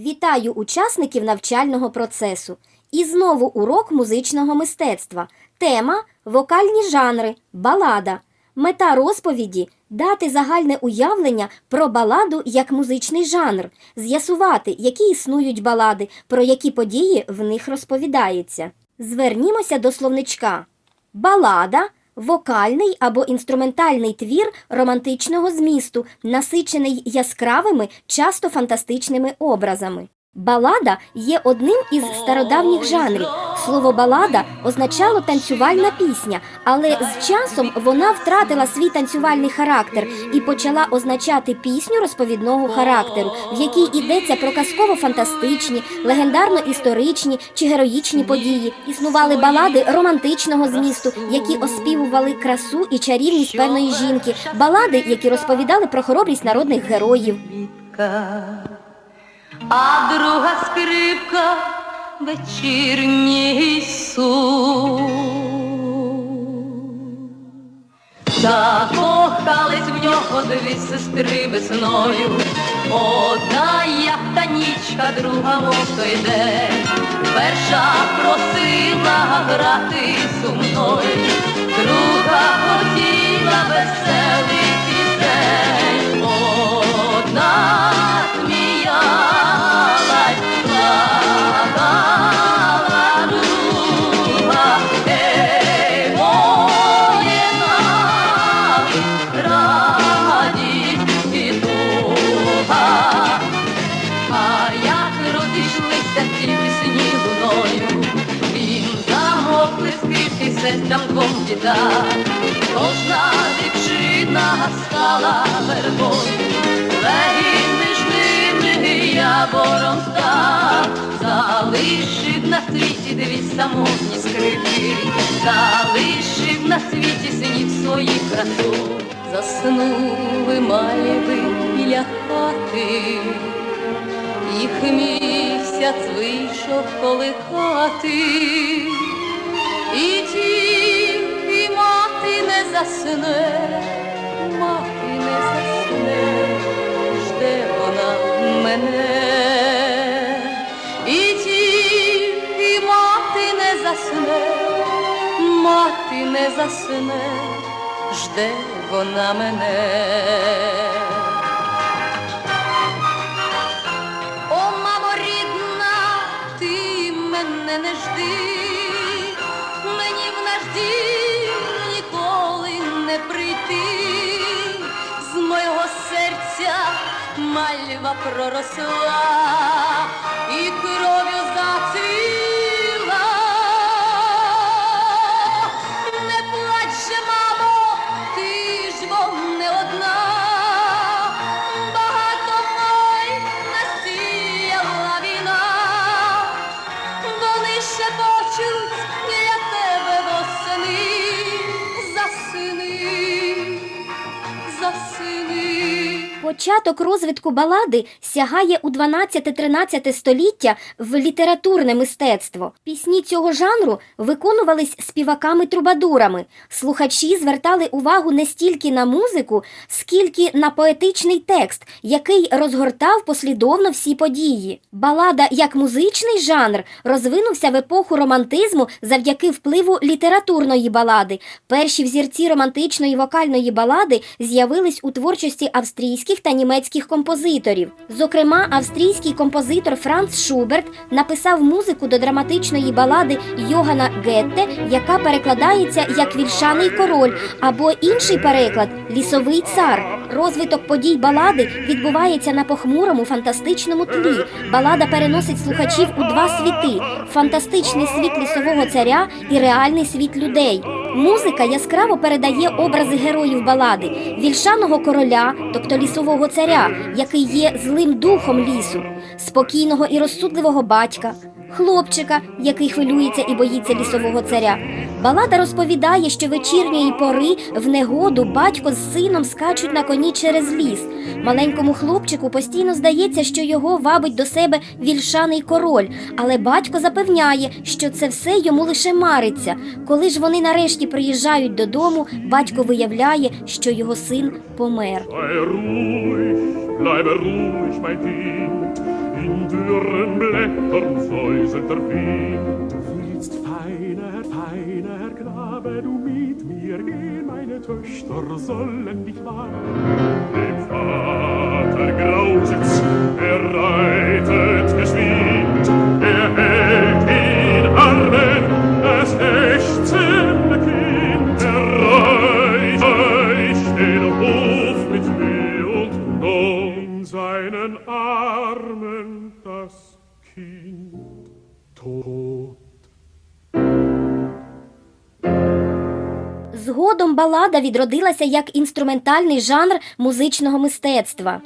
Вітаю учасників навчального процесу. І знову урок музичного мистецтва. Тема вокальні жанри, балада. Мета розповіді дати загальне уявлення про баладу як музичний жанр, з'ясувати, які існують балади, про які події в них розповідається. Звернімося до словничка. Балада вокальний або інструментальний твір романтичного змісту, насичений яскравими, часто фантастичними образами. Балада є одним із стародавніх жанрів. Слово балада означало танцювальна пісня, але з часом вона втратила свій танцювальний характер і почала означати пісню розповідного характеру, в якій йдеться про казково-фантастичні, легендарно-історичні чи героїчні події. Існували балади романтичного змісту, які оспівували красу і чарівність певної жінки, балади, які розповідали про хоробрість народних героїв. а друга скрипка вечірній сон. Закохались в нього дві сестри весною, одна як та нічка, друга мов день. Перша просила грати сумною, друга хотіла веселих діда. Кожна дівчина стала вербою, легінь між ними явором став, залишив на світі дві самотні скрипки, залишив на світі синів своїх красу, заснули мальви біля хати. Їх місяць вийшов колихати, засне, мати не засне, жде вона мене, і тільки мати не засне, мати не засне, жде вона мене. О, мамо рідна, ти мене не жди, мені в ніколи не прийти, з моєго серця мальва проросла Початок розвитку балади сягає у 12-13 століття в літературне мистецтво. Пісні цього жанру виконувались співаками-трубадурами. Слухачі звертали увагу не стільки на музику, скільки на поетичний текст, який розгортав послідовно всі події. Балада як музичний жанр розвинувся в епоху романтизму завдяки впливу літературної балади. Перші взірці романтичної вокальної балади з'явились у творчості австрійських та німецьких композиторів. Зокрема, австрійський композитор Франц Шуберт написав музику до драматичної балади Йогана Гетте, яка перекладається як Вільшаний король, або інший переклад Лісовий цар. Розвиток подій балади відбувається на похмурому фантастичному тлі. Балада переносить слухачів у два світи: фантастичний світ лісового царя і реальний світ людей. Музика яскраво передає образи героїв балади, вільшаного короля, тобто лісового царя, який є злим духом лісу, спокійного і розсудливого батька, хлопчика, який хвилюється і боїться лісового царя, Балада розповідає, що вечірньої пори в негоду батько з сином скачуть на коні через ліс. Маленькому хлопчику постійно здається, що його вабить до себе вільшаний король, але батько запевняє, що це все йому лише мариться. Коли ж вони нарешті приїжджають додому, батько виявляє, що його син помер. In dürren Blättern säuselt der Wind. Du willst feiner, feiner Knabe, du mit mir gehen, meine Töchter sollen dich warnen. Dem Vater grausit's, er reitet geschwind, er hält in Armen das ächzende Kind. Er reicht den Hof mit Weh und Not in seinen Armen das Kind tot. Згодом балада відродилася як інструментальний жанр музичного мистецтва.